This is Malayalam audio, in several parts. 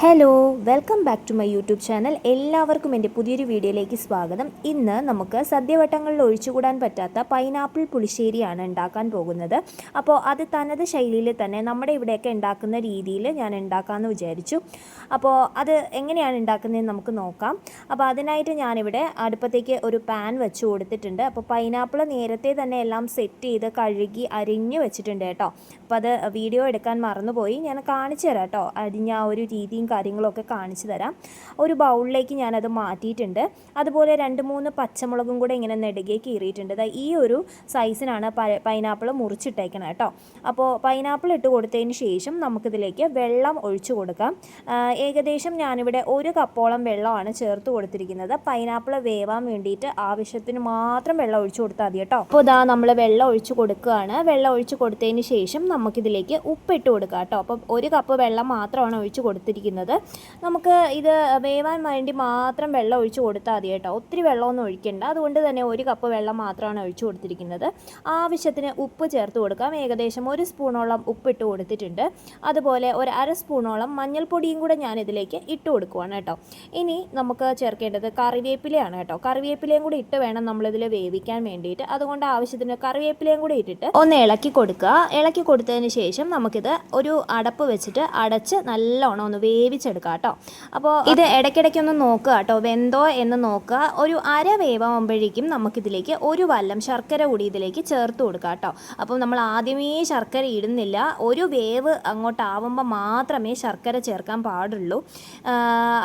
Hello welcome back to my YouTube channel എല്ലാവർക്കും എന്റെ പുതിയൊരു വീഡിയോയിലേക്ക് സ്വാഗതം. ഇന്ന് നമുക്ക് സദ്യവട്ടങ്ങളിൽ ഒഴിച്ചുകൂടാൻ പറ്റാത്ത പൈനാപ്പിൾ പുളിശ്ശേരിയാണ് ഉണ്ടാക്കാൻ പോകുന്നത്. അപ്പോൾ അത് തനത് ശൈലിയിൽ തന്നെ നമ്മുടെ ഇവിടെയൊക്കെ ഉണ്ടാക്കുന്ന രീതിയിൽ ഞാൻ ഉണ്ടാക്കാമെന്ന് വിചാരിച്ചു. അപ്പോൾ അത് എങ്ങനെയാണ് ഉണ്ടാക്കുന്നതെന്ന് നമുക്ക് നോക്കാം. അപ്പോൾ അതിനായിട്ട് ഞാനിവിടെ അടുപ്പത്തേക്ക് ഒരു പാൻ വെച്ച് കൊടുത്തിട്ടുണ്ട്. അപ്പോൾ പൈനാപ്പിൾ നേരത്തെ തന്നെ എല്ലാം സെറ്റ് ചെയ്ത് കഴുകി അരിഞ്ഞ് വെച്ചിട്ടുണ്ട് കേട്ടോ. അപ്പോൾ അത് വീഡിയോ എടുക്കാൻ മറന്നുപോയി. ഞാൻ കാണിച്ചു തരാം കേട്ടോ. അരിഞ്ഞ ആ ഒരു രീതിയും കാര്യങ്ങളൊക്കെ കാണിച്ചു തരാം. ഒരു ബൗളിലേക്ക് ഞാനത് മാറ്റിയിട്ടുണ്ട്. അതുപോലെ രണ്ട് മൂന്ന് പച്ചമുളകും കൂടെ ഇങ്ങനെ നെടുകെ കീറിയിട്ടുണ്ട്. ഈ ഒരു സൈസിനാണ് പൈനാപ്പിൾ മുറിച്ചിട്ടേക്കണം കേട്ടോ അപ്പോൾ പൈനാപ്പിൾ ഇട്ട് കൊടുത്തതിന് ശേഷം നമുക്കിതിലേക്ക് വെള്ളം ഒഴിച്ചു കൊടുക്കാം. ഏകദേശം ഞാനിവിടെ ഒരു കപ്പോളം വെള്ളമാണ് ചേർത്ത് കൊടുത്തിരിക്കുന്നത്. പൈനാപ്പിൾ വേവാൻ വേണ്ടിയിട്ട് ആവശ്യത്തിന് മാത്രം വെള്ളം ഒഴിച്ചു കൊടുത്താൽ മതി കേട്ടോ അപ്പോൾ ഇതാ നമ്മൾ വെള്ളം ഒഴിച്ചു കൊടുക്കുകയാണ് വെള്ളം ഒഴിച്ചു കൊടുത്തതിന് ശേഷം നമുക്കിതിലേക്ക് ഉപ്പിട്ട് കൊടുക്കാം കേട്ടോ അപ്പോൾ ഒരു കപ്പ് വെള്ളം മാത്രമാണ് ഒഴിച്ചു കൊടുത്തിരിക്കുന്നത്. നമുക്ക് ഇത് വേവാൻ വേണ്ടി മാത്രം വെള്ളം ഒഴിച്ച് കൊടുത്താൽ മതി കേട്ടോ. ഒത്തിരി വെള്ളമൊന്നും ഒഴിക്കേണ്ട. അതുകൊണ്ട് തന്നെ ഒരു കപ്പ് വെള്ളം മാത്രമാണ് ഒഴിച്ചു കൊടുത്തിരിക്കുന്നത്. ആവശ്യത്തിന് ഉപ്പ് ചേർത്ത് കൊടുക്കാം. ഏകദേശം ഒരു സ്പൂണോളം ഉപ്പിട്ട് കൊടുത്തിട്ടുണ്ട്. അതുപോലെ ഒരു അര സ്പൂണോളം മഞ്ഞൾപ്പൊടിയും കൂടെ ഞാൻ ഇതിലേക്ക് ഇട്ട് കൊടുക്കുവാണ് കേട്ടോ. ഇനി നമുക്ക് ചേർക്കേണ്ടത് കറിവേപ്പിലയാണ് കേട്ടോ. കറിവേപ്പിലയും കൂടി ഇട്ട് വേണം നമ്മളിതിൽ വേവിക്കാൻ വേണ്ടിയിട്ട്. അതുകൊണ്ട് ആവശ്യത്തിന് കറിവേപ്പിലയും കൂടി ഇട്ടിട്ട് ഒന്ന് ഇളക്കി കൊടുക്കുക. ഇളക്കി കൊടുത്തതിന് ശേഷം നമുക്കിത് ഒരു അടപ്പ് വെച്ചിട്ട് അടച്ച് നല്ലോണം ഒന്ന് വേവിച്ചെടുക്കാം കേട്ടോ. അപ്പോൾ ഇത് ഇടയ്ക്കിടയ്ക്കൊന്ന് നോക്കുക കേട്ടോ. വെന്തോ എന്ന് നോക്കുക. ഒരു അര വേവാകുമ്പോഴേക്കും നമുക്കിതിലേക്ക് ഒരു വല്ലം ശർക്കര കൂടി ഇതിലേക്ക് ചേർത്ത് കൊടുക്കാം കേട്ടോ. അപ്പോൾ നമ്മൾ ആദ്യമേ ശർക്കര ഇടുന്നില്ല. ഒരു വേവ് അങ്ങോട്ടാവുമ്പോൾ മാത്രമേ ശർക്കര ചേർക്കാൻ പാടുള്ളൂ.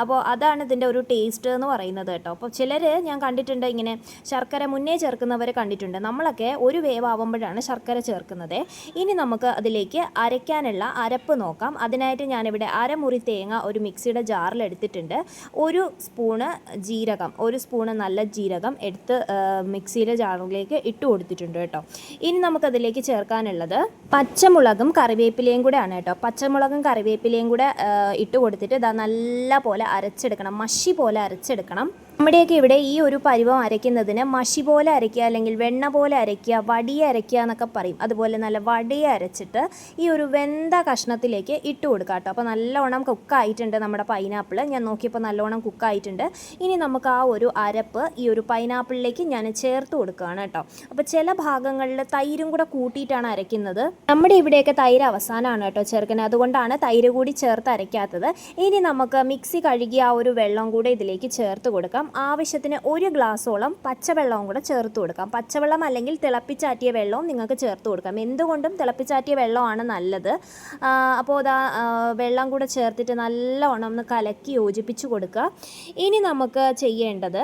അപ്പോൾ അതാണ് ഇതിന്റെ ഒരു ടേസ്റ്റ് എന്ന് പറയുന്നത് കേട്ടോ. അപ്പോൾ ചിലർ ഞാൻ കണ്ടിട്ടുണ്ട് ഇങ്ങനെ ശർക്കര മുന്നേ ചേർക്കുന്നവർ കണ്ടിട്ടുണ്ട്. നമ്മളൊക്കെ ഒരു വേവ് ആവുമ്പോഴാണ് ശർക്കര ചേർക്കുന്നത്. ഇനി നമുക്ക് അതിലേക്ക് അരയ്ക്കാനുള്ള അരപ്പ് നോക്കാം. അതിനായിട്ട് ഞാനിവിടെ അരമുറി തേങ്ങ ഒരു മിക്സിയുടെ ജാറിൽ എടുത്തിട്ടുണ്ട്. ഒരു സ്പൂണ് ജീരകം ഒരു സ്പൂണ് നല്ല ജീരകം എടുത്ത് മിക്സിയുടെ ജാറിലേക്ക് ഇട്ട് കൊടുത്തിട്ടുണ്ട് കേട്ടോ. ഇനി നമുക്കതിലേക്ക് ചേർക്കാനുള്ളത് പച്ചമുളകും കറിവേപ്പിലയും കൂടെ ആണ് കേട്ടോ. പച്ചമുളകും കറിവേപ്പിലയും കൂടെ ഇട്ട് കൊടുത്തിട്ട് ഇതാ നല്ല പോലെ അരച്ചെടുക്കണം മഷി പോലെ അരച്ചെടുക്കണം. നമ്മുടെയൊക്കെ ഇവിടെ ഈ ഒരു പരുവം അരയ്ക്കുന്നതിന് മഷി പോലെ അരയ്ക്കുക അല്ലെങ്കിൽ വെണ്ണ പോലെ അരയ്ക്കുക വടിയ അരയ്ക്കുക എന്നൊക്കെ പറയും. അതുപോലെ നല്ല വടിയ അരച്ചിട്ട് ഈ ഒരു വെന്ത കഷ്ണത്തിലേക്ക് ഇട്ട് കൊടുക്കുക കേട്ടോ. അപ്പോൾ നല്ലോണം കുക്കായിട്ടുണ്ട് നമ്മുടെ പൈനാപ്പിൾ. ഞാൻ നോക്കിയപ്പോൾ നല്ലോണം കുക്കായിട്ടുണ്ട്. ഇനി നമുക്ക് ആ ഒരു അരപ്പ് ഈ ഒരു പൈനാപ്പിളിലേക്ക് ഞാൻ ചേർത്ത് കൊടുക്കുകയാണ് കേട്ടോ. അപ്പോൾ ചില ഭാഗങ്ങളിൽ തൈരും കൂടെ കൂട്ടിയിട്ടാണ് അരയ്ക്കുന്നത്. നമ്മുടെ ഇവിടെയൊക്കെ തൈര് അവസാനമാണ് കേട്ടോ ചേർക്കുന്നത്. അതുകൊണ്ടാണ് തൈര് കൂടി ചേർത്ത് അരയ്ക്കാത്തത്. ഇനി നമുക്ക് മിക്സി കഴുകി ആ ഒരു വെള്ളം കൂടെ ഇതിലേക്ക് ചേർത്ത് കൊടുക്കാം. ആവശ്യത്തിന് ഒരു ഗ്ലാസ്സോളം പച്ചവെള്ളവും കൂടെ ചേർത്ത് കൊടുക്കാം. പച്ചവെള്ളം അല്ലെങ്കിൽ തിളപ്പിച്ചാറ്റിയ വെള്ളവും നിങ്ങൾക്ക് ചേർത്ത് കൊടുക്കാം. എന്തുകൊണ്ടും തിളപ്പിച്ചാറ്റിയ വെള്ളമാണ് നല്ലത്. അപ്പോൾ അതാ വെള്ളം കൂടെ ചേർത്തിട്ട് നല്ലവണ്ണം ഒന്ന് കലക്കി യോജിപ്പിച്ച് കൊടുക്കുക. ഇനി നമുക്ക് ചെയ്യേണ്ടത്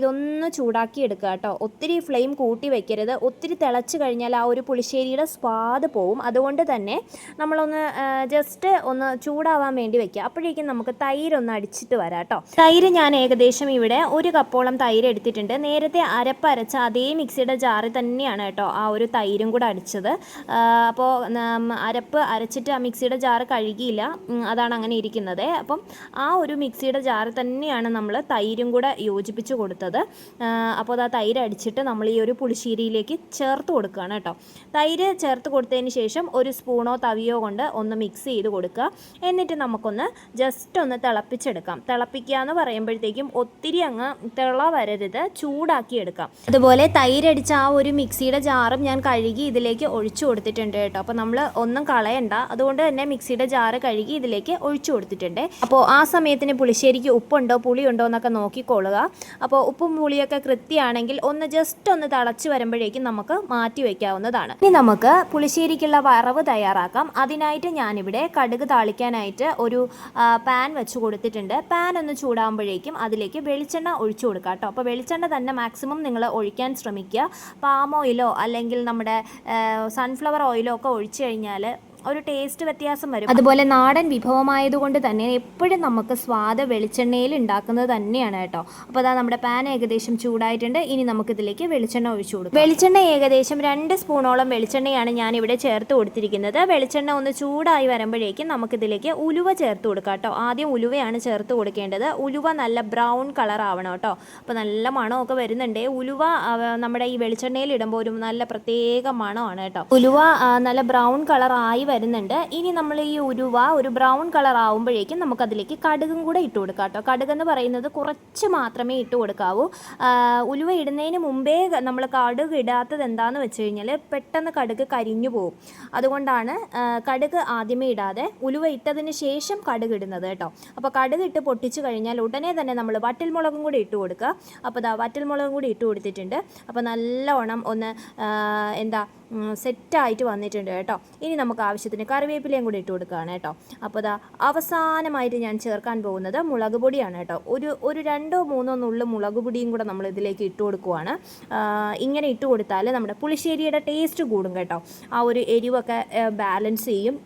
ഇതൊന്ന് ചൂടാക്കി എടുക്കുക കേട്ടോ. ഒത്തിരി ഫ്ലെയിം കൂട്ടി വയ്ക്കരുത് ഒത്തിരി തിളച്ച് കഴിഞ്ഞാൽ ആ ഒരു പുളിശ്ശേരിയുടെ സ്വാദ് പോവും. അതുകൊണ്ട് തന്നെ നമ്മളൊന്ന് ജസ്റ്റ് ഒന്ന് ചൂടാവാൻ വേണ്ടി വയ്ക്കുക അപ്പോഴേക്കും നമുക്ക് തൈര് ഒന്ന് അടിച്ചിട്ട് വരാം കേട്ടോ. തൈര് ഞാൻ ഏകദേശം ഇവിടെ ഒരു കപ്പോളം തൈര് എടുത്തിട്ടുണ്ട്. നേരത്തെ അരപ്പ് അരച്ച അതേ മിക്സിയുടെ ജാറിൽ തന്നെയാണ് കേട്ടോ ആ ഒരു തൈരും കൂടെ അടിച്ചത്. അപ്പോൾ അരപ്പ് അരച്ചിട്ട് ആ മിക്സിയുടെ ജാറ് കഴുകിയില്ല. അതാണ് അങ്ങനെ ഇരിക്കുന്നത്. അപ്പം ആ ഒരു മിക്സിയുടെ ജാറിൽ തന്നെയാണ് നമ്മൾ തൈരും കൂടെ യോജിപ്പിച്ച് കൊടുത്തത്. അപ്പോൾ അത് ആ തൈര് അടിച്ചിട്ട് നമ്മൾ ഈ ഒരു പുളിശ്ശേരിയിലേക്ക് ചേർത്ത് കൊടുക്കുകയാണ് കേട്ടോ. തൈര് ചേർത്ത് കൊടുത്തതിന് ശേഷം ഒരു സ്പൂണോ തവിയോ കൊണ്ട് ഒന്ന് മിക്സ് ചെയ്ത് കൊടുക്കുക. എന്നിട്ട് നമുക്കൊന്ന് ജസ്റ്റ് ഒന്ന് തിളപ്പിച്ചെടുക്കാം. തിളപ്പിക്കുക എന്ന് പറയുമ്പോഴത്തേക്കും ഒത്തിരി അങ്ങ് തിള വരരുത് ചൂടാക്കി എടുക്കാം. അതുപോലെ തൈരടിച്ച ആ ഒരു മിക്സിയുടെ ജാറും ഞാൻ കഴുകി ഇതിലേക്ക് ഒഴിച്ചു കൊടുത്തിട്ടുണ്ട് കേട്ടോ. അപ്പോൾ നമ്മൾ ഒന്നും കളയണ്ട. അതുകൊണ്ട് തന്നെ മിക്സിയുടെ ജാറ് കഴുകി ഇതിലേക്ക് ഒഴിച്ചു കൊടുത്തിട്ടുണ്ട്. അപ്പോൾ ആ സമയത്തിന് പുളിശ്ശേരിക്ക് ഉപ്പുണ്ടോ പുളിയുണ്ടോ എന്നൊക്കെ നോക്കിക്കൊള്ളുക. അപ്പോൾ ഉപ്പും പുളിയൊക്കെ കൃത്യമാണെങ്കിൽ ഒന്ന് ജസ്റ്റ് ഒന്ന് തിളച്ച് വരുമ്പോഴേക്കും നമുക്ക് മാറ്റി വയ്ക്കാവുന്നതാണ് ഇനി നമുക്ക് പുളിശ്ശേരിക്കുള്ള വറവ് തയ്യാറാക്കാം. അതിനായിട്ട് ഞാനിവിടെ കടുക് താളിക്കാനായിട്ട് ഒരു പാൻ വെച്ച് കൊടുത്തിട്ടുണ്ട്. പാൻ ഒന്ന് ചൂടാകുമ്പോഴേക്കും അതിലേക്ക് വെളിച്ചെണ്ണ ഒഴിച്ചു കൊടുക്കുക കേട്ടോ. അപ്പോൾ വെളിച്ചെണ്ണ തന്നെ മാക്സിമം നിങ്ങൾ ഒഴിക്കാൻ ശ്രമിക്കുക. പാം ഓയിലോ അല്ലെങ്കിൽ നമ്മുടെ സൺഫ്ലവർ ഓയിലോ ഒക്കെ ഒഴിച്ചു കഴിഞ്ഞാൽ ഒരു ടേസ്റ്റ് വ്യത്യാസം വരും. അതുപോലെ നാടൻ വിഭവമായതുകൊണ്ട് തന്നെ എപ്പോഴും നമുക്ക് സ്വാദ വെളിച്ചെണ്ണയിൽ ഉണ്ടാക്കുന്നത് തന്നെയാണ് കേട്ടോ. അപ്പോൾ അതാ നമ്മുടെ പാൻ ഏകദേശം ചൂടായിട്ടുണ്ട്. ഇനി നമുക്ക് ഇതിലേക്ക് വെളിച്ചെണ്ണ ഒഴിച്ചു കൊടുക്കാം. വെളിച്ചെണ്ണ ഏകദേശം രണ്ട് സ്പൂണോളം വെളിച്ചെണ്ണയാണ് ഞാൻ ഇവിടെ ചേർത്ത് കൊടുത്തിരിക്കുന്നത്. വെളിച്ചെണ്ണ ഒന്ന് ചൂടായി വരുമ്പോഴേക്കും നമുക്കിതിലേക്ക് ഉലുവ ചേർത്ത് കൊടുക്കാം കേട്ടോ. ആദ്യം ഉലുവയാണ് ചേർത്ത് കൊടുക്കേണ്ടത്. ഉലുവ നല്ല ബ്രൗൺ കളർ ആവണം കേട്ടോ. അപ്പോൾ നല്ല മണമൊക്കെ വരുന്നുണ്ട്. ഉലുവ നമ്മുടെ ഈ വെളിച്ചെണ്ണയിൽ ഇടുമ്പോൾ ഒരു നല്ല പ്രത്യേക മണമാണ് കേട്ടോ. ഉലുവ നല്ല ബ്രൗൺ കളർ ആയി വരുന്നുണ്ട്. ഇനി നമ്മൾ ഈ ഉരുവ ഒരു ബ്രൗൺ കളർ ആവുമ്പോഴേക്കും നമുക്കതിലേക്ക് കടുകും കൂടെ ഇട്ട് കൊടുക്കാം കേട്ടോ. കടുകെന്ന് പറയുന്നത് കുറച്ച് മാത്രമേ ഇട്ട് കൊടുക്കാവൂ. ഉലുവ ഇടുന്നതിന് മുമ്പേ നമ്മൾ കടുക് ഇടാത്തത് എന്താണെന്ന് വെച്ച് കഴിഞ്ഞാൽ പെട്ടെന്ന് കടുക് കരിഞ്ഞു പോകും അതുകൊണ്ടാണ് കടുക് ആദ്യമേ ഇടാതെ ഉലുവ ഇട്ടതിന് ശേഷം കടുക് ഇടുന്നത് കേട്ടോ. അപ്പോൾ കടുക് ഇട്ട് പൊട്ടിച്ചു കഴിഞ്ഞാൽ ഉടനെ തന്നെ നമ്മൾ വറ്റൽമുളകും കൂടി ഇട്ട് കൊടുക്കുക. അപ്പോൾ അതാ വട്ടിൽ മുളകും കൂടി ഇട്ട് കൊടുത്തിട്ടുണ്ട്. അപ്പോൾ നല്ലോണം ഒന്ന് എന്താ സെറ്റായിട്ട് വന്നിട്ടുണ്ട് കേട്ടോ. ഇനി നമുക്ക് ആവശ്യത്തിന് കറിവേപ്പിലയും കൂടി ഇട്ട് കൊടുക്കുകയാണ് കേട്ടോ. അപ്പോൾ ഇതാ അവസാനമായിട്ട് ഞാൻ ചേർക്കാൻ പോകുന്നത് മുളക് പൊടിയാണ് കേട്ടോ. ഒരു ഒരു രണ്ടോ മൂന്നോ നുള്ളു മുളക് പൊടിയും കൂടെ നമ്മൾ ഇതിലേക്ക് ഇട്ട് കൊടുക്കുവാണ്. ഇങ്ങനെ ഇട്ട് കൊടുത്താൽ നമ്മുടെ പുളിശ്ശേരിയുടെ ടേസ്റ്റ് കൂടും കേട്ടോ. ആ ഒരു എരിവൊക്കെ ബാലൻസ് ചെയ്യും.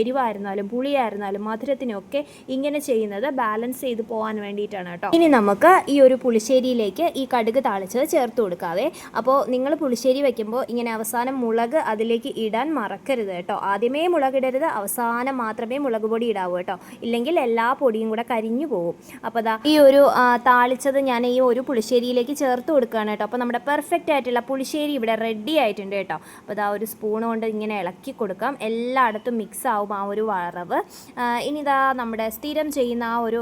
എരിവായിരുന്നാലും പുളിയായിരുന്നാലും മധുരത്തിനൊക്കെ ഇങ്ങനെ ചെയ്യുന്നത് ബാലൻസ് ചെയ്ത് പോകാൻ വേണ്ടിയിട്ടാണ് കേട്ടോ. ഇനി നമുക്ക് ഈ ഒരു പുളിശ്ശേരിയിലേക്ക് ഈ കടുക് താളിച്ചത് ചേർത്ത് കൊടുക്കാവേ. അപ്പോൾ നിങ്ങൾ പുളിശ്ശേരി വയ്ക്കുമ്പോൾ ഇങ്ങനെ അവസാനം മുളക് അതിലേക്ക് ഇടാൻ മറക്കരുത് കേട്ടോ. ആദ്യമേ മുളക് ഇടരുത് അവസാനം മാത്രമേ മുളക് പൊടി ഇടാവൂ കേട്ടോ. ഇല്ലെങ്കിൽ എല്ലാ പൊടിയും കൂടെ കരിഞ്ഞു പോകും. അപ്പോൾ ദാ ഈ ഒരു താളിച്ചത് ഞാൻ ഈ ഒരു പുളിശ്ശേരിയിലേക്ക് ചേർത്ത് കൊടുക്കുകയാണ് കേട്ടോ. അപ്പോൾ നമ്മുടെ പെർഫെക്റ്റ് ആയിട്ടുള്ള പുളിശ്ശേരി ഇവിടെ റെഡി ആയിട്ടുണ്ട് കേട്ടോ. അപ്പോൾ ദാ ഒരു സ്പൂൺ കൊണ്ട് ഇങ്ങനെ ഇളക്കി കൊടുക്കാം. എല്ലായിടത്തും മിക്സ് ആവും ആ ഒരു വറവ്. ഇനി ഇതാ നമ്മുടെ സ്ഥിരം ചെയ്യുന്ന ആ ഒരു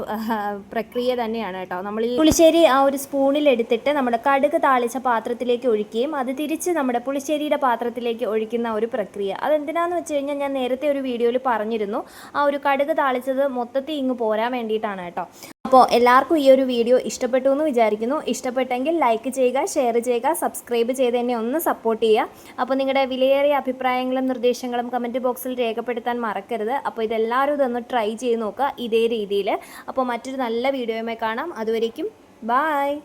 പ്രക്രിയ തന്നെയാണ് കേട്ടോ. നമ്മൾ ഈ പുളിശ്ശേരി ആ ഒരു സ്പൂണിൽ എടുത്തിട്ട് നമ്മുടെ കടുക് താളിച്ച പാത്രത്തിലേക്ക് ഒഴിക്കുകയും അത് തിരിച്ച് നമ്മുടെ പുളിശ്ശേരിയുടെ പാത്രത്തിലേക്ക് ഒഴിക്കുന്ന ഒരു പ്രക്രിയ. അതെന്തിനാന്ന് വെച്ച് കഴിഞ്ഞാൽ ഞാൻ നേരത്തെ ഒരു വീഡിയോയിൽ പറഞ്ഞിരുന്നു. ആ ഒരു കടുക് താളിച്ചത് മൊത്തത്തിൽ ഇങ്ങ് പോരാൻ വേണ്ടിയിട്ടാണ് കേട്ടോ. അപ്പോൾ എല്ലാവർക്കും ഈ ഒരു വീഡിയോ ഇഷ്ടപ്പെട്ടു എന്ന് വിചാരിക്കുന്നു. ഇഷ്ടപ്പെട്ടെങ്കിൽ ലൈക്ക് ചെയ്യുക ഷെയർ ചെയ്യുക സബ്സ്ക്രൈബ് ചെയ്ത് തന്നെ ഒന്ന് സപ്പോർട്ട് ചെയ്യുക. അപ്പോൾ നിങ്ങളുടെ വിലയേറിയ അഭിപ്രായങ്ങളും നിർദ്ദേശങ്ങളും കമന്റ് ബോക്സിൽ രേഖപ്പെടുത്താൻ മറക്കരുത്. അപ്പോൾ ഇതെല്ലാവരും ഇതൊന്ന് ട്രൈ ചെയ്ത് നോക്കുക ഇതേ രീതിയിൽ അപ്പോൾ മറ്റൊരു നല്ല വീഡിയോയുമായി കാണാം. അതുവരേക്കും ബായ്